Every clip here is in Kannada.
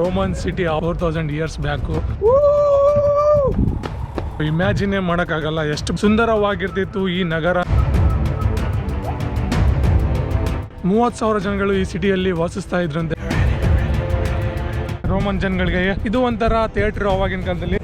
Roman city four thousand years back ಇಮ್ಯಾಜಿನೇ ಮಾಡೋಕ್ಕಾಗಲ್ಲ, ಎಷ್ಟು ಸುಂದರವಾಗಿರ್ತಿತ್ತು ಈ ನಗರ. ಮೂವತ್ತು ಸಾವಿರ ಜನಗಳು ಈ ಸಿಟಿಯಲ್ಲಿ ವಾಸಿಸ್ತಾ ಇದ್ರಂತೆ. ರೋಮನ್ ಜನಗಳಿಗೆ ಇದು ಒಂಥರ ಥಿಯೇಟರ್ ಅವಾಗಿನ ಕಾಲದಲ್ಲಿ.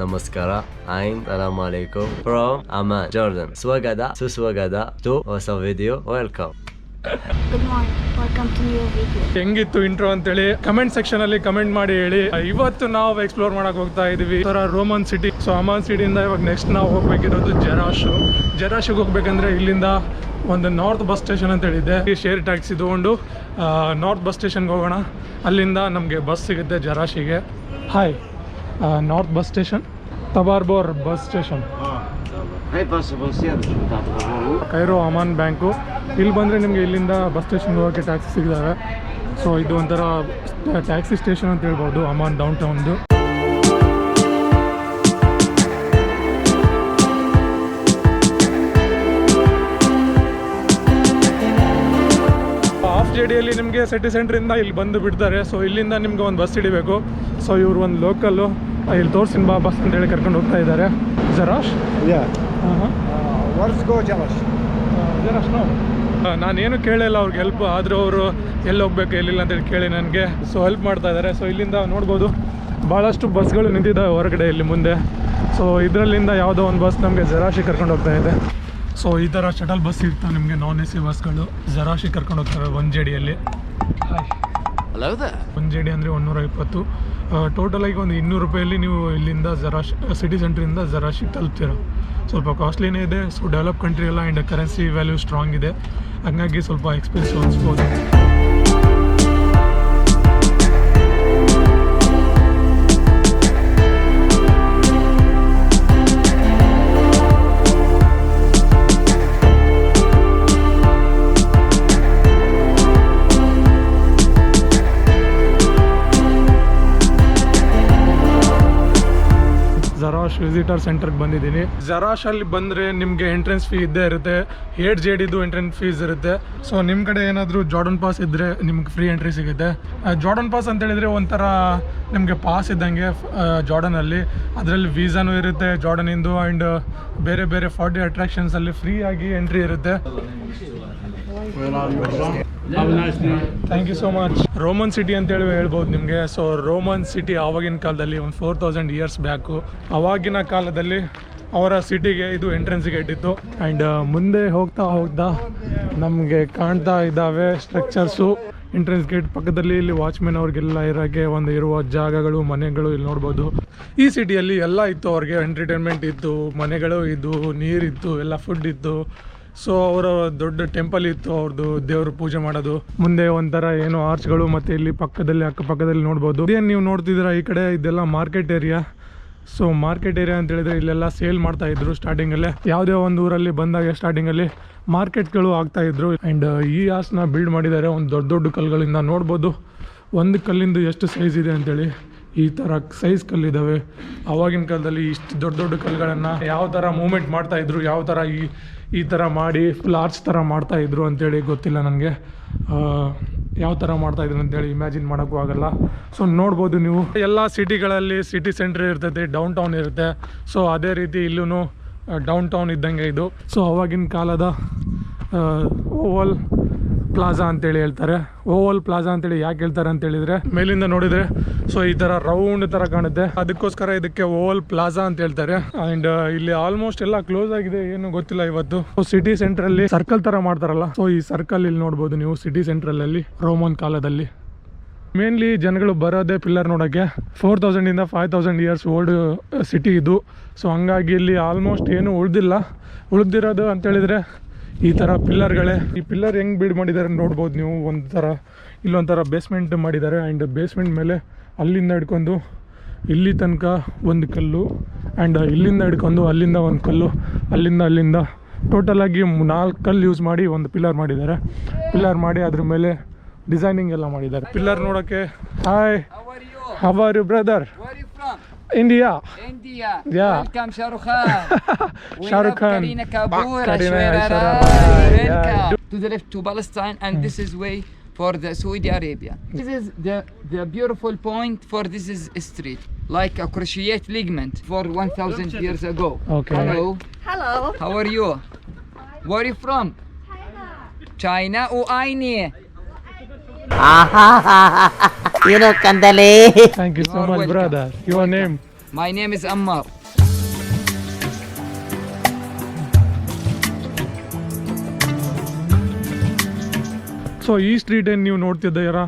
ನಮಸ್ಕಾರ ಐನ್ ಸಲಾಮ್ ಅಲೈಕುಮ್ ಫ್ರಮ್ ಅಮನ್ ಜಾರ್ಡನ್ ಸ್ವಾಗತ ಸುಸ್ವಾಗತ ಟು ಹೊಸ video welcome Good morning. Welcome to new video. ಹೆಂಗಿತ್ತು ಇಂಟ್ರೋ ಅಂತೇಳಿ ಕಮೆಂಟ್ ಸೆಕ್ಷನ್ ಅಲ್ಲಿ ಕಮೆಂಟ್ ಮಾಡಿ ಹೇಳಿ. ಇವತ್ತು ನಾವು ಎಕ್ಸ್ಪ್ಲೋರ್ ಮಾಡಕ್ ಹೋಗ್ತಾ ಇದೀವಿ. ರೋಮನ್ ಸಿಟಿ ಸೊ ಅಮಾನ್ ಸಿಟಿಯಿಂದ ಇವಾಗ ನೆಕ್ಸ್ಟ್ ನಾವು ಹೋಗ್ಬೇಕಿರೋದು ಜರಾಶು ಜರಾಶಿಗೆ ಹೋಗ್ಬೇಕಂದ್ರೆ ಇಲ್ಲಿಂದ ಒಂದು ನಾರ್ತ್ ಬಸ್ ಸ್ಟೇಷನ್ ಅಂತ ಹೇಳಿದ್ದೆ. ಈ ಶೇರ್ ಟ್ಯಾಕ್ಸಿ ತಗೊಂಡು ನಾರ್ತ್ ಬಸ್ ಸ್ಟೇಷನ್ಗೆ ಹೋಗೋಣ. ಅಲ್ಲಿಂದ ನಮಗೆ ಬಸ್ ಸಿಗುತ್ತೆ ಜರಾಶಿಗೆ hi north bus station Tabarbour bus station. Cairo Amman bank ಇಲ್ಲಿ ಬಂದರೆ ನಿಮಗೆ ಇಲ್ಲಿಂದ ಬಸ್ ಸ್ಟೇಷನ್ಗೆ ಹೋಗೋಕ್ಕೆ ಟ್ಯಾಕ್ಸಿ ಸಿಗಿದಾವೆ ಸೊ ಇದು ಒಂಥರ ಟ್ಯಾಕ್ಸಿ ಸ್ಟೇಷನ್ ಅಂತ ಹೇಳ್ಬೋದು ಅಮಾನ್ ಡೌನ್ ಟೌನ್ದು ಜೆ ಡಿಯಲ್ಲಿ ನಿಮಗೆ ಸಿಟಿ ಸೆಂಟ್ರಿಂದ ಇಲ್ಲಿ ಬಂದು ಬಿಡ್ತಾರೆ. ಸೊ ಇಲ್ಲಿಂದ ನಿಮ್ಗೆ ಒಂದು ಬಸ್ ಹಿಡಿಬೇಕು. ಸೊ ಇವರು ಒಂದು ಲೋಕಲ್ಲು ಇಲ್ಲಿ ತೋರ್ಸಿನ ಬಾ ಬಸ್ ಅಂತೇಳಿ ಕರ್ಕೊಂಡು ಹೋಗ್ತಾ ಇದ್ದಾರೆ ಜರಾಶ್? Jalash. ಜರಾಶ್ನು ನಾನೇನು ಕೇಳಿಲ್ಲ ಅವ್ರಿಗೆ ಹೆಲ್ಪ್ ಆದರೂ ಅವರು ಎಲ್ಲಿ ಹೋಗ್ಬೇಕು ಎಲ್ಲಿಲ್ಲ ಅಂತೇಳಿ ಕೇಳಿ ನನಗೆ. ಸೊ ಹೆಲ್ಪ್ ಮಾಡ್ತಾ ಇದ್ದಾರೆ ಸೊ ಇಲ್ಲಿಂದ ನೋಡ್ಬೋದು. ಭಾಳಷ್ಟು ಬಸ್ಗಳು ನಿಂತಿದ್ದಾವೆ ಹೊರಗಡೆ ಇಲ್ಲಿ ಮುಂದೆ. ಸೊ ಇದರಲ್ಲಿಂದ ಯಾವುದೋ ಒಂದು ಬಸ್ ನಮಗೆ ಜರಾಶಿ ಕರ್ಕೊಂಡು ಹೋಗ್ತಾ ಇದೆ. ಸೊ ಈ ಥರ ಶಟಲ್ ಬಸ್ ಇರ್ತವೆ ನಿಮಗೆ ನಾನ್ ಎ ಸಿ ಬಸ್ಗಳು ಜರಾಶಿ ಕರ್ಕೊಂಡು ಹೋಗ್ತಾರೆ ಒನ್ ಜೆ ಡಿಯಲ್ಲಿ ಒನ್. ಒಂದು ಜೆ ಡಿ ಅಂದರೆ ಒಂದೂರ ಇಪ್ಪತ್ತು ಟೋಟಲಾಗಿ ಒಂದು ಇನ್ನೂರು ರೂಪಾಯಲ್ಲಿ ನೀವು ಇಲ್ಲಿಂದ ಜರಾಶ್ ಸಿಟಿ ಸೆಂಟ್ರಿಂದ ಜರಾಶಿ ತಲುಪ್ತೀರ? ಸ್ವಲ್ಪ ಕಾಸ್ಟ್ಲಿನೇ ಇದೆ ಸೊ ಡೆವಲಪ್ ಕಂಟ್ರಿ ಎಲ್ಲ ಆ್ಯಂಡ್ ಕರೆನ್ಸಿ ವ್ಯಾಲ್ಯೂ ಸ್ಟ್ರಾಂಗ್ ಇದೆ. ಹಾಗಾಗಿ ಸ್ವಲ್ಪ ಎಕ್ಸ್ಪೆನ್ಸಿವ್ ಅನಿಸ್ಬೋದು ವಿಸಿಟರ್ ಸೆಂಟರ್ಗೆ ಬಂದಿದ್ದೀನಿ. ಜರಾಶ್ ಅಲ್ಲಿ ಬಂದರೆ ನಿಮಗೆ ಎಂಟ್ರೆನ್ಸ್ ಫೀ ಇದ್ದೇ ಇರುತ್ತೆ ಏಟ್ ಜೆ ಡಿದು ಎಂಟ್ರೆನ್ಸ್ ಫೀಸ್ ಇರುತ್ತೆ. ಸೊ ನಿಮ್ಮ ಕಡೆ ಏನಾದರೂ ಜಾರ್ಡನ್ ಪಾಸ್ ಇದ್ದರೆ ನಿಮ್ಗೆ ಫ್ರೀ ಎಂಟ್ರಿ ಸಿಗುತ್ತೆ. ಜಾರ್ಡನ್ ಪಾಸ್ ಅಂತ ಹೇಳಿದರೆ ಒಂಥರ ನಿಮಗೆ ಪಾಸ್ ಇದ್ದಂಗೆ ಜಾರ್ಡನಲ್ಲಿ ಅದರಲ್ಲಿ ವೀಸಾನು ಇರುತ್ತೆ ಜಾರ್ಡನಿಂದು ಆ್ಯಂಡ್ ಬೇರೆ ಬೇರೆ ಫಾರ್ಟಿ ಅಟ್ರಾಕ್ಷನ್ಸಲ್ಲಿ ಫ್ರೀ ಆಗಿ ಎಂಟ್ರಿ ಇರುತ್ತೆ. Thank you so much Roman city ಅಂತೇಳಿ ಹೇಳ್ಬೋದು ನಿಮಗೆ. ಸೊ ರೋಮನ್ ಸಿಟಿ ಆವಾಗಿನ ಕಾಲದಲ್ಲಿ ಒಂದು ಫೋರ್ ತೌಸಂಡ್ ಇಯರ್ಸ್ ಬ್ಯಾಕು ಅವಾಗಿನ ಕಾಲದಲ್ಲಿ ಅವರ ಸಿಟಿಗೆ ಇದು ಎಂಟ್ರೆನ್ಸ್ ಗೇಟ್ ಇತ್ತು ಆ್ಯಂಡ್ ಮುಂದೆ ಹೋಗ್ತಾ ಹೋಗ್ತಾ ನಮಗೆ ಕಾಣ್ತಾ ಇದ್ದಾವೆ ಸ್ಟ್ರಕ್ಚರ್ಸು ಎಂಟ್ರೆನ್ಸ್ ಗೇಟ್ ಪಕ್ಕದಲ್ಲಿ ಇಲ್ಲಿ ವಾಚ್ಮೆನ್ ಅವ್ರಿಗೆಲ್ಲ ಇರೋಕ್ಕೆ ಒಂದು ಇರುವ ಜಾಗಗಳು, ಮನೆಗಳು ಇಲ್ಲಿ ನೋಡ್ಬೋದು. ಈ ಸಿಟಿಯಲ್ಲಿ ಎಲ್ಲ ಇತ್ತು ಅವ್ರಿಗೆ ಎಂಟರ್ಟೈನ್ಮೆಂಟ್ ಇತ್ತು, ಮನೆಗಳು ಇದ್ದು, ನೀರಿತ್ತು, ಎಲ್ಲ ಫುಡ್ ಇತ್ತು. ಸೊ ಅವರ ದೊಡ್ಡ ಟೆಂಪಲ್ ಇತ್ತು ಅವ್ರದ್ದು ದೇವರು ಪೂಜೆ ಮಾಡೋದು. ಮುಂದೆ ಒಂಥರ ಏನು ಆರ್ಚ್ಗಳು ಮತ್ತೆ ಇಲ್ಲಿ ಪಕ್ಕದಲ್ಲಿ ಅಕ್ಕಪಕ್ಕದಲ್ಲಿ ನೋಡ್ಬೋದು. ಏನು ನೀವು ನೋಡ್ತಿದ್ದೀರಾ ಈ ಕಡೆ? ಇದೆಲ್ಲ market area so market area ಅಂತ ಹೇಳಿದ್ರೆ ಇಲ್ಲೆಲ್ಲ ಸೇಲ್ ಮಾಡ್ತಾ ಇದ್ರು ಸ್ಟಾರ್ಟಿಂಗಲ್ಲೇ ಯಾವುದೇ ಒಂದು ಊರಲ್ಲಿ ಬಂದಾಗ ಸ್ಟಾರ್ಟಿಂಗಲ್ಲಿ ಮಾರ್ಕೆಟ್ಗಳು ಆಗ್ತಾ ಇದ್ರು. ಆ್ಯಂಡ್ ಈ ಹಾಸ್ನ ಬಿಲ್ಡ್ ಮಾಡಿದ್ದಾರೆ, ಒಂದು ದೊಡ್ಡ ದೊಡ್ಡ ಕಲ್ಲುಗಳಿಂದ ನೋಡ್ಬೋದು. ಒಂದು ಕಲ್ಲಿಂದು ಎಷ್ಟು ಸೈಜ್ ಇದೆ ಅಂತೇಳಿ. ಈ ಥರ ಸೈಜ್ ಕಲ್ಲಿದ್ದಾವೆ ಆವಾಗಿನ ಕಾಲದಲ್ಲಿ ಇಷ್ಟು ದೊಡ್ಡ ದೊಡ್ಡ ಕಲ್ಲುಗಳನ್ನು ಯಾವ ಥರ ಮೂಮೆಂಟ್ ಮಾಡ್ತಾ ಇದ್ರು, ಯಾವ ಥರ ಈ ಈ ಥರ ಮಾಡಿ ಫುಲ್ ಆರ್ಚ್ ಥರ ಮಾಡ್ತಾ ಇದ್ರು ಅಂತೇಳಿ ಗೊತ್ತಿಲ್ಲ ನನಗೆ. ಯಾವ ಥರ ಮಾಡ್ತಾ ಇದ್ರು ಅಂತೇಳಿ ಇಮ್ಯಾಜಿನ್ ಮಾಡೋಕ್ಕೂ ಆಗಲ್ಲ. ಸೊ ನೋಡ್ಬೋದು ನೀವು. ಎಲ್ಲ ಸಿಟಿಗಳಲ್ಲಿ ಸಿಟಿ ಸೆಂಟ್ರ್ ಇರ್ತೈತೆ ಡೌನ್ ಟೌನ್ ಇರುತ್ತೆ. ಸೊ ಅದೇ ರೀತಿ ಇಲ್ಲೂ ಡೌನ್ ಟೌನ್ ಇದ್ದಂಗೆ ಇದು. ಸೊ ಅವಾಗಿನ ಕಾಲದ ಓವಲ್ ಪ್ಲಾಜಾ ಅಂತೇಳಿ ಹೇಳ್ತಾರೆ. ಓವಲ್ ಪ್ಲಾಜಾ ಅಂತೇಳಿ ಯಾಕೆ ಹೇಳ್ತಾರೆ ಅಂತ ಹೇಳಿದ್ರೆ, ಮೇಲಿಂದ ನೋಡಿದ್ರೆ ಸೊ ಈ ತರ ರೌಂಡ್ ತರ ಕಾಣುತ್ತೆ. ಅದಕ್ಕೋಸ್ಕರ ಇದಕ್ಕೆ ಓವಲ್ ಪ್ಲಾಜಾ ಅಂತ ಹೇಳ್ತಾರೆ. ಅಂಡ್ ಇಲ್ಲಿ ಆಲ್ಮೋಸ್ಟ್ ಎಲ್ಲ ಕ್ಲೋಸ್ ಆಗಿದೆ, ಏನು ಗೊತ್ತಿಲ್ಲ ಇವತ್ತು. ಸಿಟಿ ಸೆಂಟರ್ ಅಲ್ಲಿ ಸರ್ಕಲ್ ತರ ಮಾಡ್ತಾರಲ್ಲ ಸೊ ಈ ಸರ್ಕಲ್ ಇಲ್ಲಿ ನೋಡ್ಬೋದು ನೀವು ಸಿಟಿ ಸೆಂಟ್ರಲ್ ಅಲ್ಲಿ ರೋಮನ್ ಕಾಲದಲ್ಲಿ. ಮೇನ್ಲಿ ಜನಗಳು ಬರೋದೇ ಪಿಲ್ಲರ್ ನೋಡೋಕ್ಕೆ four ತೌಸಂಡಿಂದ five thousand years old city ಇದು. ಸೊ ಹಂಗಾಗಿ ಇಲ್ಲಿ ಆಲ್ಮೋಸ್ಟ್ ಏನು ಉಳ್ದಿಲ್ಲ. ಉಳ್ದಿರೋದು ಅಂತೇಳಿದರೆ ಈ ಥರ ಪಿಲ್ಲರ್ಗಳೇ. ಈ ಪಿಲ್ಲರ್ ಹೆಂಗೆ ಬಿಲ್ಡ್ ಮಾಡಿದ್ದಾರೆ ನೋಡ್ಬೋದು ನೀವು. ಒಂಥರ ಇಲ್ಲೊಂಥರ ಬೇಸ್ಮೆಂಟ್ ಮಾಡಿದ್ದಾರೆ ಆ್ಯಂಡ್ ಬೇಸ್ಮೆಂಟ್ ಮೇಲೆ ಅಲ್ಲಿಂದ ಹಿಡ್ಕೊಂಡು ಇಲ್ಲಿ ತನಕ ಒಂದು ಕಲ್ಲು. ಆ್ಯಂಡ್ ಇಲ್ಲಿಂದ ಹಿಡ್ಕೊಂಡು ಅಲ್ಲಿಂದ ಒಂದು ಕಲ್ಲು. ಅಲ್ಲಿಂದ ಅಲ್ಲಿಂದ ಟೋಟಲ್ ಆಗಿ ನಾಲ್ಕು ಕಲ್ಲು ಯೂಸ್ ಮಾಡಿ ಒಂದು ಪಿಲ್ಲರ್ ಮಾಡಿದ್ದಾರೆ ಪಿಲ್ಲರ್ ಮಾಡಿ ಅದ್ರ ಮೇಲೆ ಡಿಸೈನಿಂಗ್ ಎಲ್ಲ ಮಾಡಿದ್ದಾರೆ ಪಿಲ್ಲರ್ ನೋಡೋಕ್ಕೆ hi? How are you brother India. India. Yeah. Welcome Shahrukh Khan. Shahrukh Khan. Karina Kapoor. Karina, Welcome yeah. to the left to Palestine and mm. this is way for the Saudi Arabia. This is the, the beautiful point for this is street. Like a cruciate ligament for 1000 years ago. Okay. Hello. Hello. How are you? Where are you from? China. China. Oh, I ಏನೋ ಕಂದಲೆ thank you You are much welcome. Brother your name My name is Ammar. So ಈ ಸ್ಟ್ರೀಟ್ ಏನು ನೀವು ನೋಡ್ತಿದ್ದೀರಾ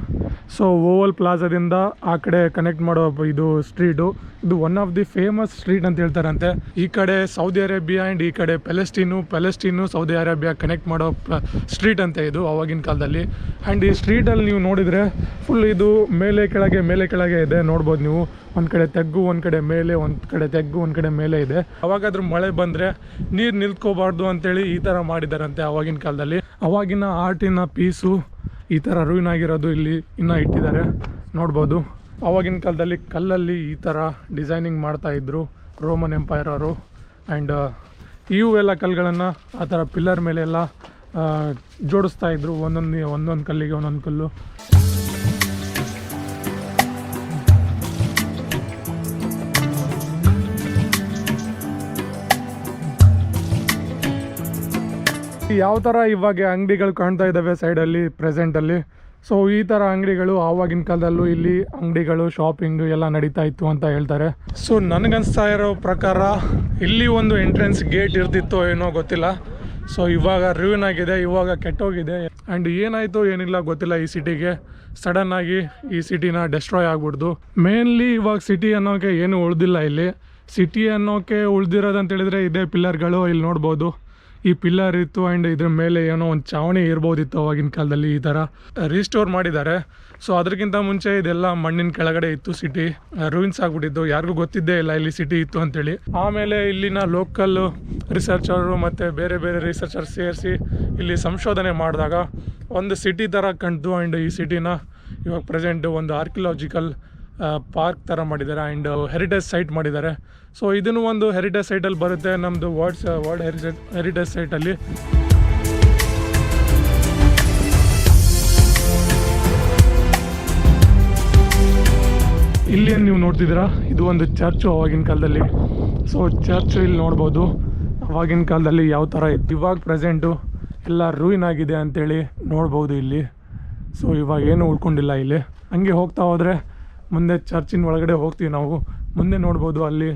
ಸೊ ಓವಲ್ ಪ್ಲಾಜಾದಿಂದ ಆ ಕಡೆ ಕನೆಕ್ಟ್ ಮಾಡೋ ಇದು ಸ್ಟ್ರೀಟು ಇದು one of the famous street ಅಂತ ಹೇಳ್ತಾರಂತೆ. ಈ ಕಡೆ ಸೌದಿ ಅರೇಬಿಯಾ ಆ್ಯಂಡ್ ಈ ಕಡೆ Palestine Palestine Saudi Arabia connect ಮಾಡೋ ಸ್ಟ್ರೀಟ್ ಅಂತ ಇದು ಅವಾಗಿನ ಕಾಲದಲ್ಲಿ. ಆ್ಯಂಡ್ ಈ ಸ್ಟ್ರೀಟಲ್ಲಿ ನೀವು ನೋಡಿದರೆ ಫುಲ್ ಇದು ಮೇಲೆ ಕೆಳಗೆ ಮೇಲೆ ಕೆಳಗೆ ಇದೆ. ನೋಡ್ಬೋದು ನೀವು. ಒಂದು ಕಡೆ ತೆಗ್ಗು, ಒಂದು ಕಡೆ ಮೇಲೆ, ಒಂದು ಕಡೆ ತೆಗ್ಗು, ಒಂದು ಕಡೆ ಮೇಲೆ ಇದೆ. ಅವಾಗಾದ್ರೂ ಮಳೆ ಬಂದರೆ ನೀರು ನಿಲ್ತ್ಕೋಬಾರ್ದು ಅಂತೇಳಿ ಈ ಥರ ಮಾಡಿದಾರಂತೆ ಅವಾಗಿನ ಕಾಲದಲ್ಲಿ. ಅವಾಗಿನ ಆರ್ಟಿನ ಪೀಸು ಈ ಥರ ರೂಯಿನ್ ಆಗಿರೋದು ಇಲ್ಲಿ ಇನ್ನೂ ಇಟ್ಟಿದ್ದಾರೆ. ನೋಡ್ಬೋದು. ಅವಾಗಿನ ಕಾಲದಲ್ಲಿ ಕಲ್ಲಲ್ಲಿ ಈ ಥರ ಡಿಸೈನಿಂಗ್ ಮಾಡ್ತಾ ಇದ್ರು ರೋಮನ್ ಎಂಪೈರ್ ಅವರು. ಆ್ಯಂಡ್ ಇವೆಲ್ಲ ಕಲ್ಲುಗಳನ್ನು ಆ ಥರ ಪಿಲ್ಲರ್ ಮೇಲೆ ಎಲ್ಲ ಆ, ಜೋಡಿಸ್ತಾ ಇದ್ರು ಒಂದೊಂದು ಒಂದೊಂದು ಕಲ್ಲಿಗೆ ಒಂದೊಂದು ಕಲ್ಲು. ಯಾವ ಥರ ಇವಾಗ ಅಂಗಡಿಗಳು ಕಾಣ್ತಾ ಇದ್ದಾವೆ ಸೈಡಲ್ಲಿ ಪ್ರೆಸೆಂಟಲ್ಲಿ ಸೊ ಈ ಥರ ಅಂಗಡಿಗಳು ಆವಾಗಿನ ಕಾಲದಲ್ಲೂ ಇಲ್ಲಿ ಅಂಗಡಿಗಳು ಶಾಪಿಂಗು ಎಲ್ಲ ನಡೀತಾ ಇತ್ತು ಅಂತ ಹೇಳ್ತಾರೆ. ಸೊ ನನಗನ್ಸ್ತಾ ಇರೋ ಪ್ರಕಾರ ಇಲ್ಲಿ ಒಂದು ಎಂಟ್ರೆನ್ಸ್ ಗೇಟ್ ಇರ್ತಿತ್ತೋ ಏನೋ ಗೊತ್ತಿಲ್ಲ. ಸೊ ಇವಾಗ ರಿವ್ಯೂನ್ ಆಗಿದೆ, ಇವಾಗ ಕೆಟ್ಟೋಗಿದೆ. ಆ್ಯಂಡ್ ಏನಾಯಿತು ಏನಿಲ್ಲ ಗೊತ್ತಿಲ್ಲ ಈ ಸಿಟಿಗೆ ಸಡನ್ ಆಗಿ ಈ ಸಿಟಿನ ಡೆಸ್ಟ್ರಾಯ್ ಆಗ್ಬಿಡ್ದು. ಮೇನ್ಲಿ ಇವಾಗ ಸಿಟಿ ಅನ್ನೋಕೆ ಏನು ಉಳ್ದಿಲ್ಲ ಇಲ್ಲಿ. ಸಿಟಿ ಅನ್ನೋಕೆ ಉಳ್ದಿರೋದಂತ ಹೇಳಿದ್ರೆ ಇದೇ ಪಿಲ್ಲರ್ಗಳು ಇಲ್ಲಿ ನೋಡ್ಬೋದು. ಈ ಪಿಲ್ಲರ್ ಇತ್ತು ಆ್ಯಂಡ್ ಇದ್ರ ಮೇಲೆ ಏನೋ ಒಂದು ಚಾವಣಿ ಇರ್ಬೋದಿತ್ತು ಅವಾಗಿನ ಕಾಲದಲ್ಲಿ ಈ ಥರ ರೀಸ್ಟೋರ್ ಮಾಡಿದ್ದಾರೆ. ಸೊ ಅದಕ್ಕಿಂತ ಮುಂಚೆ ಇದೆಲ್ಲ ಮಣ್ಣಿನ ಕೆಳಗಡೆ ಇತ್ತು ಸಿಟಿ ರೂಯಿನ್ಸ್ ಆಗ್ಬಿಟ್ಟಿದ್ದು. ಯಾರಿಗೂ ಗೊತ್ತಿದ್ದೇ ಇಲ್ಲ ಇಲ್ಲಿ ಸಿಟಿ ಇತ್ತು ಅಂತೇಳಿ. ಆಮೇಲೆ ಇಲ್ಲಿನ ಲೋಕಲ್ ರಿಸರ್ಚರು ಮತ್ತು ಬೇರೆ ಬೇರೆ ರಿಸರ್ಚರ್ ಸೇರಿಸಿ ಇಲ್ಲಿ ಸಂಶೋಧನೆ ಮಾಡಿದಾಗ ಒಂದು ಸಿಟಿ ಥರ ಕಂಡು ಆ್ಯಂಡ್ ಈ ಸಿಟಿನ ಇವಾಗ ಪ್ರೆಸೆಂಟ್ ಒಂದು ಆರ್ಕಿಲಾಜಿಕಲ್ ಪಾರ್ಕ್ ಥರ ಮಾಡಿದ್ದಾರೆ ಆ್ಯಂಡ್ ಹೆರಿಟೇಜ್ ಸೈಟ್ ಮಾಡಿದ್ದಾರೆ ಸೊ ಇದನ್ನು ಒಂದು ಹೆರಿಟೇಜ್ ಸೈಟಲ್ಲಿ ಬರುತ್ತೆ ನಮ್ಮದು ವರ್ಡ್ಸ್ ವರ್ಲ್ಡ್ ಹೆರಿಟೇಜ್ ಹೆರಿಟೇಜ್ ಸೈಟಲ್ಲಿ ಇಲ್ಲಿ ನೀವು ನೋಡ್ತಿದ್ದೀರಾ, ಇದು ಒಂದು ಚರ್ಚು ಅವಾಗಿನ ಕಾಲದಲ್ಲಿ. ಸೊ ಚರ್ಚ್ ಇಲ್ಲಿ ನೋಡ್ಬೋದು, ಅವಾಗಿನ ಕಾಲದಲ್ಲಿ ಯಾವ ಥರ ಇತ್ತು. ಇವಾಗ ಪ್ರೆಸೆಂಟು ಎಲ್ಲ ರೂಯಿನ್ ಆಗಿದೆ ಅಂತೇಳಿ ನೋಡ್ಬೋದು ಇಲ್ಲಿ. ಸೊ ಇವಾಗ ಏನು ಉಳ್ಕೊಂಡಿಲ್ಲ ಇಲ್ಲಿ. ಹಂಗೆ ಹೋಗ್ತಾ ಹೋದರೆ ಮುಂದೆ ಚರ್ಚಿನ ಒಳಗಡೆ ಹೋಗ್ತೀವಿ ನಾವು. ಮುಂದೆ ನೋಡ್ಬೋದು ಅಲ್ಲಿ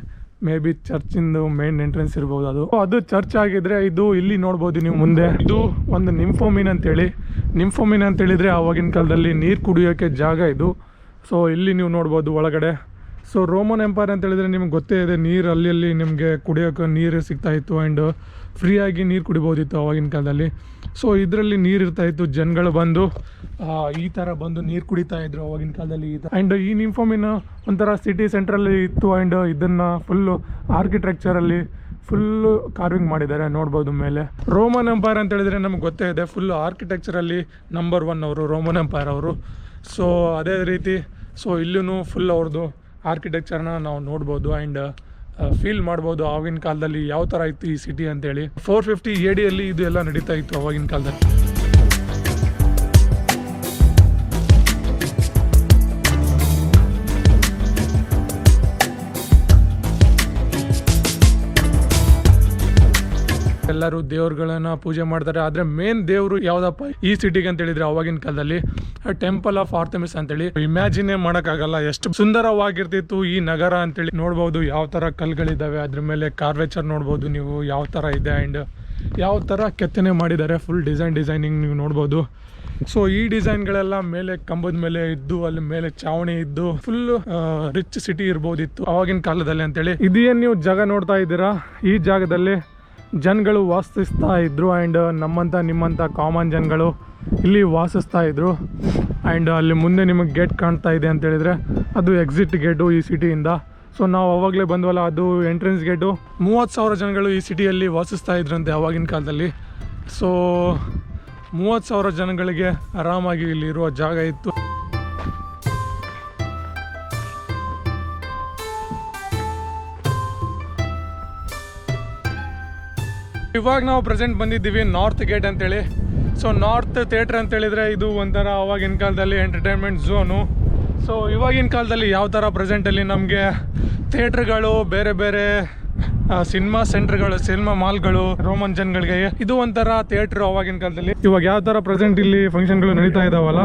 ಮೇ ಬಿ ಚರ್ಚಿಂದು ಮೇನ್ ಎಂಟ್ರೆನ್ಸ್ ಇರ್ಬೋದು ಅದು. ಅದು ಚರ್ಚ್ ಆಗಿದ್ರೆ ಇದು ಇಲ್ಲಿ ನೋಡ್ಬೋದು ನೀವು ಮುಂದೆ. ಇದು ಒಂದು ನಿಂಫೋಮಿನ್ ಅಂತೇಳಿ. ನಿಂಫೋಮಿನ್ ಅಂತ ಹೇಳಿದ್ರೆ ಆವಾಗಿನ ಕಾಲದಲ್ಲಿ ನೀರು ಕುಡಿಯೋಕ್ಕೆ ಜಾಗ ಇದು. ಸೊ ಇಲ್ಲಿ ನೀವು ನೋಡ್ಬೋದು ಒಳಗಡೆ. ಸೊ ರೋಮನ್ ಎಂಪೈರ್ ಅಂತ ಹೇಳಿದ್ರೆ ನಿಮ್ಗೆ ಗೊತ್ತೇ ಇದೆ, ನೀರು ಅಲ್ಲಿ ಅಲ್ಲಿ ನಿಮಗೆ ಕುಡಿಯೋಕೆ ನೀರು ಸಿಗ್ತಾಯಿತ್ತು ಆ್ಯಂಡ್ ಫ್ರೀಯಾಗಿ ನೀರು ಕುಡಿಬೋದಿತ್ತು ಆವಾಗಿನ ಕಾಲದಲ್ಲಿ. ಸೊ ಇದರಲ್ಲಿ ನೀರು ಇರ್ತಾ ಇತ್ತು, ಜನಗಳು ಬಂದು ಈ ಥರ ಬಂದು ನೀರು ಕುಡಿತಾ ಇದ್ರು ಅವಾಗಿನ ಕಾಲದಲ್ಲಿ. ಈ ಥರ ಆ್ಯಂಡ್ ಈ ನಿಂಫಾಮಿನ ಒಂಥರ ಸಿಟಿ ಸೆಂಟ್ರಲ್ಲಿ ಇತ್ತು ಆ್ಯಂಡ್ ಇದನ್ನು ಫುಲ್ಲು ಆರ್ಕಿಟೆಕ್ಚರಲ್ಲಿ ಫುಲ್ಲು ಕಾರ್ವಿಂಗ್ ಮಾಡಿದ್ದಾರೆ ನೋಡ್ಬೋದು ಮೇಲೆ. ರೋಮನ್ ಎಂಪೈರ್ ಅಂತ ಹೇಳಿದ್ರೆ ನಮ್ಗೆ ಗೊತ್ತೇ ಇದೆ ಫುಲ್ಲು ಆರ್ಕಿಟೆಕ್ಚರಲ್ಲಿ ನಂಬರ್ ಒನ್ ಅವರು ರೋಮನ್ ಎಂಪೈರ್ ಅವರು. ಸೊ ಅದೇ ರೀತಿ ಸೊ ಇಲ್ಲೂ ಫುಲ್ ಅವ್ರದ್ದು ಆರ್ಕಿಟೆಕ್ಚರ್ನ ನಾವು ನೋಡ್ಬೋದು. ಆ್ಯಂಡ್ ಫೀಲ್ ಮಾಡ್ಬೋದು ಆವಾಗಿನ ಕಾಲದಲ್ಲಿ. ಯಾವ ಥರ ಇತ್ತು ಈ ಸಿಟಿ ಅಂತೇಳಿ? ಫೋರ್ ಫಿಫ್ಟಿ ಎ ಡಿಯಲ್ಲಿ ಇದು ಎಲ್ಲ ನಡೀತಾ ಇತ್ತು ಆವಾಗಿನ ಕಾಲದಲ್ಲಿ. ಎಲ್ಲರೂ ದೇವ್ರುಗಳನ್ನ ಪೂಜೆ ಮಾಡ್ತಾರೆ. ಆದರೆ ಮೇನ್ ದೇವರು ಯಾವುದಪ್ಪ? ಈ ಸಿಟಿಗೆ ಅಂತ ಹೇಳಿದ್ರೆ ಅವಾಗಿನ ಕಾಲದಲ್ಲಿ ಟೆಂಪಲ್ ಆಫ್ ಆರ್ಥಮಿಸ್ ಅಂತೇಳಿ. ಇಮ್ಯಾಜಿನೇ ಮಾಡೋಕ್ಕಾಗಲ್ಲ. ಎಷ್ಟು ಸುಂದರವಾಗಿರ್ತಿತ್ತು ಈ ನಗರ ಅಂತೇಳಿ. ನೋಡ್ಬೋದು ಯಾವ ಥರ ಕಲ್ಗಳಿದ್ದಾವೆ ಅದ್ರ ಮೇಲೆ ಕಾರ್ವೆಚರ್ ನೋಡ್ಬೋದು ನೀವು ಯಾವ ಥರ ಇದೆ ಆ್ಯಂಡ್ ಯಾವ ಥರ ಕೆತ್ತನೆ ಮಾಡಿದ್ದಾರೆ. ಫುಲ್ ಡಿಸೈನ್ ಡಿಸೈನಿಂಗ್ ನೀವು ನೋಡ್ಬೋದು. ಸೊ ಈ ಡಿಸೈನ್ಗಳೆಲ್ಲ ಮೇಲೆ ಕಂಬದ ಮೇಲೆ ಇದ್ದು, ಅಲ್ಲಿ ಮೇಲೆ ಚಾವಣಿ ಇದ್ದು ಫುಲ್ ರಿಚ್ ಸಿಟಿ ಇರ್ಬೋದಿತ್ತು. ಅವಾಗಿನ ಕಾಲದಲ್ಲಿ ಅಂತೇಳಿ. ಇದೇನು ನೀವು ಜಾಗ ನೋಡ್ತಾ ಇದ್ದೀರಾ? ಈ ಜಾಗದಲ್ಲಿ ಜನಗಳು ವಾಸಿಸ್ತಾ ಇದ್ದರು ಆ್ಯಂಡ್ ನಮ್ಮಂಥ ನಿಮ್ಮಂಥ ಕಾಮನ್ ಜನಗಳು ಇಲ್ಲಿ ವಾಸಿಸ್ತಾ ಇದ್ದರು ಆ್ಯಂಡ್ ಅಲ್ಲಿ ಮುಂದೆ ನಿಮಗೆ ಗೇಟ್ ಕಾಣ್ತಾ ಇದೆ ಅಂತೇಳಿದರೆ ಅದು ಎಕ್ಸಿಟ್ ಗೇಟು ಈ ಸಿಟಿಯಿಂದ ಸೊ ನಾವು ಅವಾಗಲೇ ಬಂದ್ವಲ್ಲ, ಅದು ಎಂಟ್ರೆನ್ಸ್ ಗೇಟು ಮೂವತ್ತು ಸಾವಿರ ಜನಗಳು ಈ ಸಿಟಿಯಲ್ಲಿ ವಾಸಿಸ್ತಾ ಇದ್ರಂತೆ ಅವಾಗಿನ ಕಾಲದಲ್ಲಿ. ಸೊ ಮೂವತ್ತು ಸಾವಿರ ಜನಗಳಿಗೆ ಆರಾಮಾಗಿ ಇಲ್ಲಿ ಇರುವ ಜಾಗ ಇತ್ತು. ಇವಾಗ ನಾವು ಪ್ರೆಸೆಂಟ್ ಬಂದಿದ್ದೀವಿ ನಾರ್ತ್ ಗೇಟ್ ಅಂತೇಳಿ. ಸೊ ನಾರ್ತ್ ಥಿಯೇಟ್ರ್ ಅಂತೇಳಿದರೆ ಇದು ಒಂಥರ ಅವಾಗಿನ ಕಾಲದಲ್ಲಿ ಎಂಟರ್ಟೈನ್ಮೆಂಟ್ ಝೋನು. ಸೊ ಇವಾಗಿನ ಕಾಲದಲ್ಲಿ ಯಾವ ಥರ ಪ್ರೆಸೆಂಟಲ್ಲಿ ನಮಗೆ ಥಿಯೇಟ್ರ್ಗಳು, ಬೇರೆ ಬೇರೆ ಸಿನಿಮಾ ಸೆಂಟರ್ಗಳು, ಸಿನಿಮಾ ಮಾಲ್ಗಳು, ರೋಮನ್ ಜನಗಳಿಗೆ ಇದು ಒಂಥರ ಥಿಯೇಟ್ರ್ ಅವಾಗಿನ ಕಾಲದಲ್ಲಿ. ಇವಾಗ ಯಾವ ಥರ ಪ್ರೆಸೆಂಟ್ ಇಲ್ಲಿ ಫಂಕ್ಷನ್ಗಳು ನಡೀತಾ ಇದ್ದಾವಲ್ಲ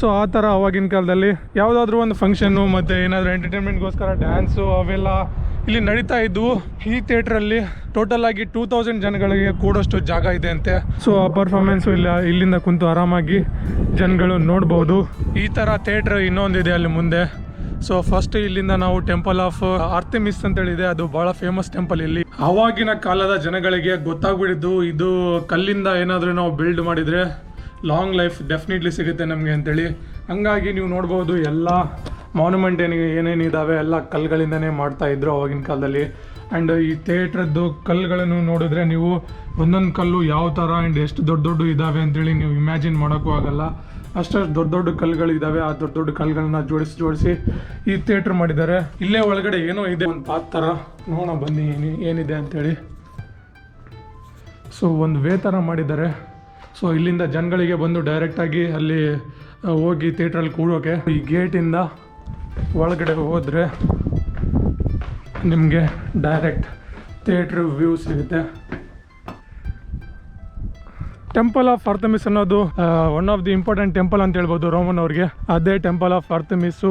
ಸೊ ಆ ಥರ ಅವಾಗಿನ ಕಾಲದಲ್ಲಿ ಯಾವುದಾದ್ರೂ ಒಂದು ಫಂಕ್ಷನ್ನು ಮತ್ತು ಏನಾದರೂ ಎಂಟರ್ಟೈನ್ಮೆಂಟ್ಗೋಸ್ಕರ ಡ್ಯಾನ್ಸು ಅವೆಲ್ಲ ಇಲ್ಲಿ ನಡೀತಾ ಇದ್ವು ಈ ಥಿಯೇಟ್ರಲ್ಲಿ ಟೋಟಲ್ ಆಗಿ ಟೂ ತೌಸಂಡ್ ಜನಗಳಿಗೆ ಕೂಡಷ್ಟು ಜಾಗ ಇದೆ ಅಂತೆ. ಸೊ ಆ ಪರ್ಫಾರ್ಮೆನ್ಸು ಇಲ್ಲ. ಇಲ್ಲಿಂದ ಕುಂತು ಆರಾಮಾಗಿ ಜನಗಳು ನೋಡ್ಬೋದು. ಈ ಥರ ಥಿಯೇಟ್ರ್ ಇನ್ನೊಂದಿದೆ ಅಲ್ಲಿ ಮುಂದೆ. ಸೊ ಫಸ್ಟ್ ಇಲ್ಲಿಂದ ನಾವು ಟೆಂಪಲ್ ಆಫ್ ಆರ್ತಿಮಿಸ್ ಅಂತೇಳಿದೆ. ಅದು ಬಹಳ ಫೇಮಸ್ ಟೆಂಪಲ್ ಇಲ್ಲಿ. ಆವಾಗಿನ ಕಾಲದ ಜನಗಳಿಗೆ ಗೊತ್ತಾಗ್ಬಿಡಿದ್ದು ಇದು ಕಲ್ಲಿಂದ ಏನಾದರೂ ನಾವು ಬಿಲ್ಡ್ ಮಾಡಿದರೆ ಲಾಂಗ್ ಲೈಫ್ ಡೆಫಿನೆಟ್ಲಿ ಸಿಗುತ್ತೆ ನಮಗೆ ಅಂತೇಳಿ. ಹಂಗಾಗಿ ನೀವು ನೋಡ್ಬೋದು ಎಲ್ಲ ಮಾನ್ಯುಮೆಂಟ್ ಏನಿಗೆ ಏನೇನಿದ್ದಾವೆ ಎಲ್ಲ ಕಲ್ಲುಗಳಿಂದನೇ ಮಾಡ್ತಾ ಇದ್ರು ಅವಾಗಿನ ಕಾಲದಲ್ಲಿ. ಆ್ಯಂಡ್ ಈ ಥಿಯೇಟ್ರದ್ದು ಕಲ್ಲುಗಳನ್ನು ನೋಡಿದ್ರೆ ನೀವು ಒಂದೊಂದು ಕಲ್ಲು ಯಾವ ಥರ ಆ್ಯಂಡ್ ಎಷ್ಟು ದೊಡ್ಡ ದೊಡ್ಡ ಇದ್ದಾವೆ ಅಂತೇಳಿ ನೀವು ಇಮ್ಯಾಜಿನ್ ಮಾಡೋಕ್ಕೂ ಆಗಲ್ಲ. ಅಷ್ಟಷ್ಟು ದೊಡ್ಡ ದೊಡ್ಡ ಕಲ್ಲುಗಳು ಇದ್ದಾವೆ ಆ ದೊಡ್ಡ ದೊಡ್ಡ ಕಲ್ಲುಗಳನ್ನ ಜೋಡಿಸಿ ಜೋಡಿಸಿ ಈ ಥಿಯೇಟ್ರ್ ಮಾಡಿದ್ದಾರೆ. ಇಲ್ಲೇ ಒಳಗಡೆ ಏನೋ ಇದೆ. ಒಂದು ಪಾತ್ ಥರ ನೋಡೋಣ ಬನ್ನಿ, ಏನು ಏನಿದೆ ಅಂತೇಳಿ. ಸೊ ಒಂದು ವೇ ಥರ ಮಾಡಿದ್ದಾರೆ. ಸೊ ಇಲ್ಲಿಂದ ಜನಗಳಿಗೆ ಬಂದು ಡೈರೆಕ್ಟಾಗಿ ಅಲ್ಲಿ ಹೋಗಿ ಥಿಯೇಟ್ರಲ್ಲಿ ಕೂಡೋಕೆ ಈ ಗೇಟಿಂದ ಒಳಗಡೆ ಹೋದರೆ ನಿಮಗೆ ಡೈರೆಕ್ಟ್ ಥಿಯೇಟ್ರ್ ವ್ಯೂ ಸಿಗುತ್ತೆ. ಟೆಂಪಲ್ ಆಫ್ ಅರ್ಥಮಿಸ್ ಅನ್ನೋದು one of the important temple ಅಂತ ಹೇಳ್ಬೋದು ರೋಮನ್ ಅವ್ರಿಗೆ. ಅದೇ temple of Artemis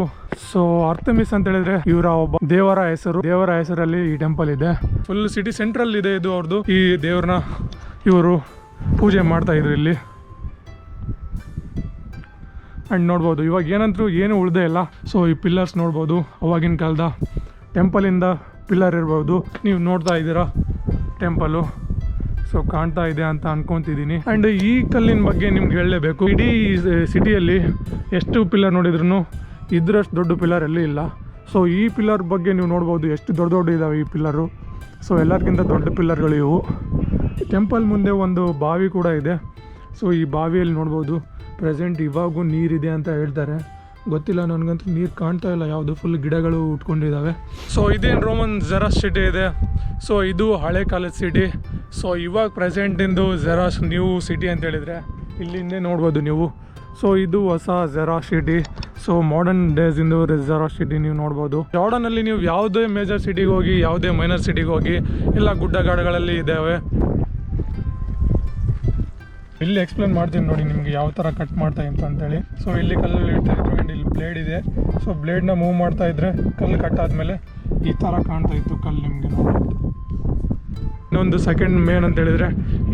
so Artemis ಅಂತ ಹೇಳಿದ್ರೆ ಇವರ ಒಬ್ಬ ದೇವರ ಹೆಸರು. ದೇವರ ಹೆಸರಲ್ಲಿ ಈ ಟೆಂಪಲ್ ಇದೆ. ಫುಲ್ ಸಿಟಿ ಸೆಂಟ್ರಲ್ ಇದೆ ಇದು ಅವ್ರದ್ದು ಈ ದೇವ್ರನ್ನ ಇವರು ಪೂಜೆ ಮಾಡ್ತಾ ಇದ್ರು ಇಲ್ಲಿ. ಆ್ಯಂಡ್ ನೋಡ್ಬೋದು, ಇವಾಗ ಏನಂತರೂ ಏನು ಉಳಿದೇ ಇಲ್ಲ. ಸೊ ಈ ಪಿಲ್ಲರ್ಸ್ ನೋಡ್ಬೋದು, ಅವಾಗಿನ ಕಾಲದ ಟೆಂಪಲಿಂದ ಪಿಲ್ಲರ್ ಇರ್ಬೋದು. ನೀವು ನೋಡ್ತಾ ಇದ್ದೀರಾ ಟೆಂಪಲು ಸೊ ಕಾಣ್ತಾ ಇದೆ ಅಂತ ಅನ್ಕೊಂತಿದ್ದೀನಿ. ಆ್ಯಂಡ್ ಈ ಕಲ್ಲಿನ ಬಗ್ಗೆ ನಿಮ್ಗೆ ಹೇಳಲೇಬೇಕು. ಇಡೀ ಸಿಟಿಯಲ್ಲಿ ಎಷ್ಟು ಪಿಲ್ಲರ್ ನೋಡಿದ್ರು ಇದ್ರಷ್ಟು ದೊಡ್ಡ ಪಿಲ್ಲರ್ ಎಲ್ಲೂ ಇಲ್ಲ. ಸೊ ಈ ಪಿಲ್ಲರ್ ಬಗ್ಗೆ ನೀವು ನೋಡ್ಬೋದು, ಎಷ್ಟು ದೊಡ್ಡ ದೊಡ್ಡ ಇದ್ದಾವೆ ಈ ಪಿಲ್ಲರು ಸೊ ಎಲ್ಲರಿಗಿಂತ ದೊಡ್ಡ ಪಿಲ್ಲರ್ಗಳು ಇವು ಟೆಂಪಲ್ ಮುಂದೆ ಒಂದು ಬಾವಿ ಕೂಡ ಇದೆ. ಸೊ ಈ ಬಾವಿಯಲ್ಲಿ ನೋಡ್ಬೋದು ಪ್ರೆಸೆಂಟ್ ಇವಾಗೂ ನೀರಿದೆ ಅಂತ ಹೇಳ್ತಾರೆ. ಗೊತ್ತಿಲ್ಲ, ನನಗಂತೂ ನೀರು ಕಾಣ್ತಾ ಇಲ್ಲ. ಯಾವುದು ಫುಲ್ ಗಿಡಗಳು ಉಟ್ಕೊಂಡಿದ್ದಾವೆ ಸೊ ಇದೇನು ರೋಮನ್ ಜೆರಾಸ್ ಸಿಟಿ ಇದೆ? ಸೊ ಇದು ಹಳೆ ಕಾಲದ ಸಿಟಿ ಸೊ ಇವಾಗ ಪ್ರೆಸೆಂಟಿಂದು ಜೆರಾಸ್ ನ್ಯೂ ಸಿಟಿ ಅಂತ ಹೇಳಿದರೆ ಇಲ್ಲಿಂದೇ ನೋಡ್ಬೋದು ನೀವು. ಸೊ ಇದು ಹೊಸ ಜೆರಾ ಸಿಟಿ ಸೊ ಮಾಡರ್ನ್ ಡೇಸಿಂದು ಜೆರಾ ಸಿಟಿ ನೀವು ನೋಡ್ಬೋದು. ಜಾರ್ಡನಲ್ಲಿ ನೀವು ಯಾವುದೇ ಮೇಜರ್ ಸಿಟಿಗೆ ಹೋಗಿ, ಯಾವುದೇ ಮೈನರ್ ಸಿಟಿಗೆ ಹೋಗಿ ಎಲ್ಲ ಗುಡ್ಡಗಾಡುಗಳಲ್ಲಿ ಇದ್ದಾವೆ. ಇಲ್ಲಿ ಎಕ್ಸ್ಪ್ಲೇನ್ ಮಾಡ್ತೀನಿ ನೋಡಿ ನಿಮಗೆ ಯಾವ ಥರ ಕಟ್ ಮಾಡ್ತಾ ಇತ್ತು ಅಂತೇಳಿ. ಸೊ ಇಲ್ಲಿ ಕಲ್ಲಲ್ಲಿ ಇಡ್ತಾಯಿದ್ರು ಆ್ಯಂಡ್ ಇಲ್ಲಿ ಬ್ಲೇಡ್ ಇದೆ. ಸೊ ಬ್ಲೇಡ್ನ ಮೂವ್ ಮಾಡ್ತಾ ಇದ್ರೆ ಕಲ್ಲು ಕಟ್ ಆದಮೇಲೆ ಈ ಥರ ಕಾಣ್ತಾ ಇತ್ತು ಕಲ್ಲು ನಿಮಗೆ ಇನ್ನೊಂದು ಸೆಕೆಂಡ್ ಮೇನ್ ಅಂತ ಹೇಳಿದ್ರೆ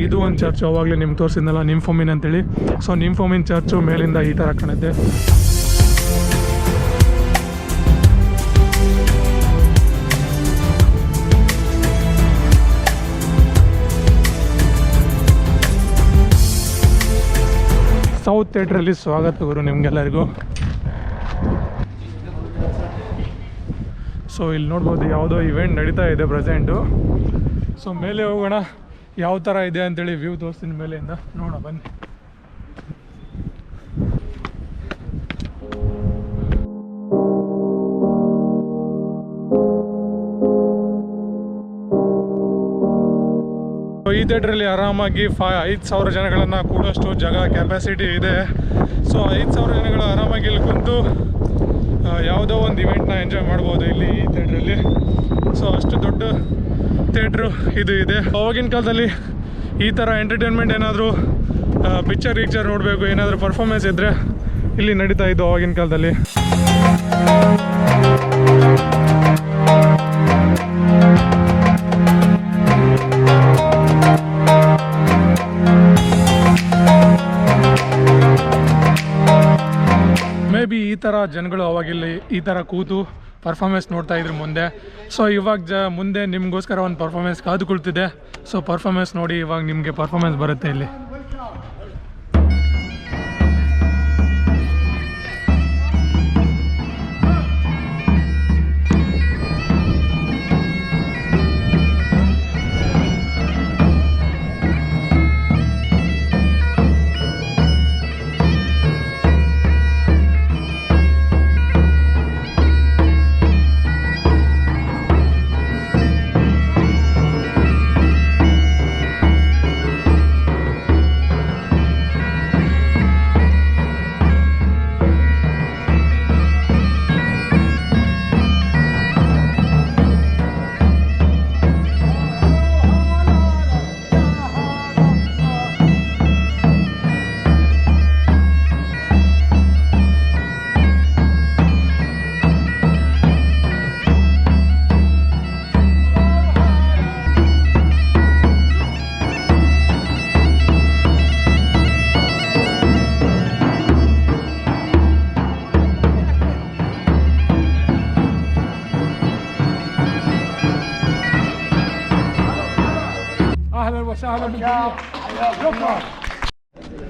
ಇದು ಒಂದು ಚರ್ಚ್ ಅವಾಗಲೇ ನಿಮ್ಗೆ ತೋರಿಸಿದ್ನಲ್ಲ ನಿಂಫೋಮಿನ್ ಅಂತೇಳಿ. ಸೊ ನಿಂಫೋಮಿನ್ ಚರ್ಚು ಮೇಲಿಂದ ಈ ಥರ ಕಾಣುತ್ತೆ. ಸೌತ್ ಥಿಯೇಟ್ರಲ್ಲಿ ಸ್ವಾಗತ ಗುರು ನಿಮಗೆಲ್ಲರಿಗೂ. ಸೊ ಇಲ್ಲಿ ನೋಡ್ಬೋದು ಯಾವುದೋ ಇವೆಂಟ್ ನಡೀತಾ ಇದೆ ಪ್ರೆಸೆಂಟು ಸೊ ಮೇಲೆ ಹೋಗೋಣ. ಯಾವ ಥರ ಇದೆ ಅಂತೇಳಿ ವ್ಯೂ ತೋರಿಸ್ತೀನಿ ಮೇಲೆಯಿಂದ ನೋಡೋಣ, ಬನ್ನಿ. ಥಿಯೇಟ್ರಲ್ಲಿ ಆರಾಮಾಗಿ ಫೈ ಐದು ಸಾವಿರ ಜನಗಳನ್ನು ಕೂಡೋಷ್ಟು ಜಾಗ ಕೆಪಾಸಿಟಿ ಇದೆ. ಸೊ ಐದು ಸಾವಿರ ಜನಗಳು ಆರಾಮಾಗಿ ಇಲ್ಲಿ ಕುಂತು ಯಾವುದೋ ಒಂದು ಇವೆಂಟ್ನ ಎಂಜಾಯ್ ಮಾಡ್ಬೋದು ಇಲ್ಲಿ ಈ ಥಿಯೇಟ್ರಲ್ಲಿ ಸೊ ಅಷ್ಟು ದೊಡ್ಡ ಥಿಯೇಟ್ರು ಇದು ಇದೆ. ಅವಾಗಿನ ಕಾಲದಲ್ಲಿ ಈ ಥರ ಎಂಟರ್ಟೈನ್ಮೆಂಟ್ ಏನಾದರೂ ಪಿಕ್ಚರ್ ಗಿಕ್ಚರ್ ನೋಡಬೇಕು, ಏನಾದರೂ ಪರ್ಫಾರ್ಮೆನ್ಸ್ ಇದ್ದರೆ ಇಲ್ಲಿ ನಡೀತಾ ಇದ್ದು ಅವಾಗಿನ ಕಾಲದಲ್ಲಿ. ಜನಗಳು ಅವಾಗಿಲ್ಲಿ ಈ ಥರ ಕೂತು ಪರ್ಫಾರ್ಮೆನ್ಸ್ ನೋಡ್ತಾ ಇದ್ರು ಮುಂದೆ. ಸೊ ಇವಾಗ ಜ ಮುಂದೆ ನಿಮಗೋಸ್ಕರ ಒಂದು ಪರ್ಫಾರ್ಮೆನ್ಸ್ ಕಾದು ಕುಳ್ತಿದೆ ಸೊ ಪರ್ಫಾರ್ಮೆನ್ಸ್ ನೋಡಿ ಇವಾಗ ನಿಮಗೆ ಪರ್ಫಾರ್ಮೆನ್ಸ್ ಬರುತ್ತೆ ಇಲ್ಲಿ.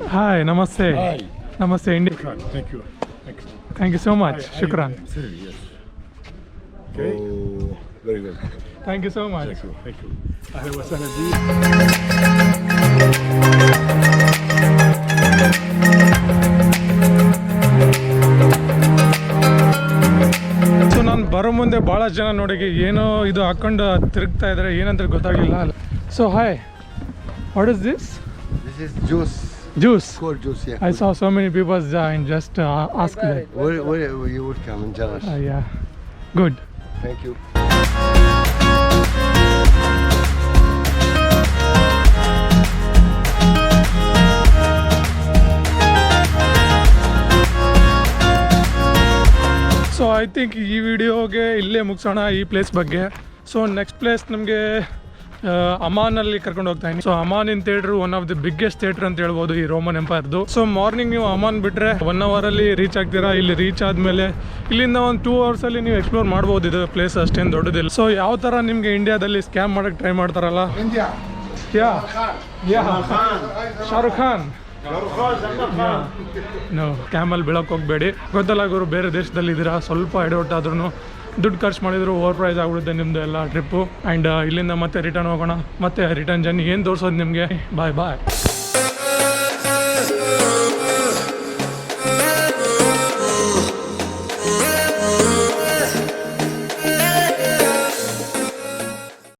ಹಾಯ್ ನಮಸ್ತೆ ನಮಸ್ತೆ India thank you thank you so much ಶುಕ್ರಾನ್ thank you so much so ನಾನು ಬರೋ ಮುಂದೆ ಭಾಳ ಜನ ನೋಡಿ ಏನೋ ಇದು ಹಾಕೊಂಡು ತಿರುಗ್ತಾ ಇದ್ದಾರೆ ಏನಂತ ಗೊತ್ತಾಗಿಲ್ಲ. So hi what is this This is juice, juice cold juice, yeah. I saw so many peoples and just ask Where, where you would come in Jalash. Yeah good Thank you. So I think ಈ ವಿಡಿಯೋಗೆ ಇಲ್ಲೇ ಮುಗಿಸೋಣ. ಈ ಪ್ಲೇಸ್ ಬಗ್ಗೆ. ಸೊ ನೆಕ್ಸ್ಟ್ ಪ್ಲೇಸ್ ನಮಗೆ ಅಮಾನಲ್ಲಿ ಕರ್ಕೊಂಡು ಹೋಗ್ತಾ ಇದ್ದೀನಿ. So Amman in theatre one of the biggest theatre ಅಂತ ಹೇಳ್ಬೋದು ಈ ರೋಮನ್ ಎಂಪೈರ್ದು ಸೊ ಮಾರ್ನಿಂಗ್ ನೀವು ಅಮಾನ್ ಬಿಟ್ಟರೆ ಒನ್ ಅವರಲ್ಲಿ ರೀಚ್ ಆಗ್ತೀರಾ? ಇಲ್ಲಿ ರೀಚ್ ಆದಮೇಲೆ ಇಲ್ಲಿಂದ ಒಂದು ಟೂ ಅವರ್ಸಲ್ಲಿ ನೀವು ಎಕ್ಸ್ಪ್ಲೋರ್ ಮಾಡ್ಬೋದು. ಇದು ಪ್ಲೇಸ್ ಅಷ್ಟೇನು ದೊಡ್ಡದಿಲ್ಲ. ಸೊ ಯಾವ ಥರ ನಿಮಗೆ ಇಂಡಿಯಾದಲ್ಲಿ ಸ್ಕ್ಯಾಮ್ ಮಾಡೋಕೆ ಟ್ರೈ ಮಾಡ್ತಾರಲ್ಲ. Yeah yeah. Shahrukh Khan no ಕ್ಯಾಮಲ್ಲಿ ಬೀಳಕ್ಕೆ ಹೋಗಬೇಡಿ. ಗೊತ್ತಲ್ಲ ಗುರು ಬೇರೆ ದೇಶದಲ್ಲಿ ಇದ್ದೀರಾ ಸ್ವಲ್ಪ ಎಡವಟ್ ಆದ್ರೂ ದುಡ್ಡು ಖರ್ಚು ಮಾಡಿದ್ರು ಓವರ್ ಪ್ರೈಸ್ ಆಗ್ಬಿಡುತ್ತೆ ನಿಮ್ಮದು ಎಲ್ಲ ಟ್ರಿಪ್ಪು. ಆ್ಯಂಡ್ ಇಲ್ಲಿಂದ ಮತ್ತೆ ರಿಟರ್ನ್ ಹೋಗೋಣ. ಮತ್ತೆ ರಿಟರ್ನ್ ಜನ ಏನು ತೋರಿಸೋದು ನಿಮಗೆ? ಬಾಯ್ ಬಾಯ್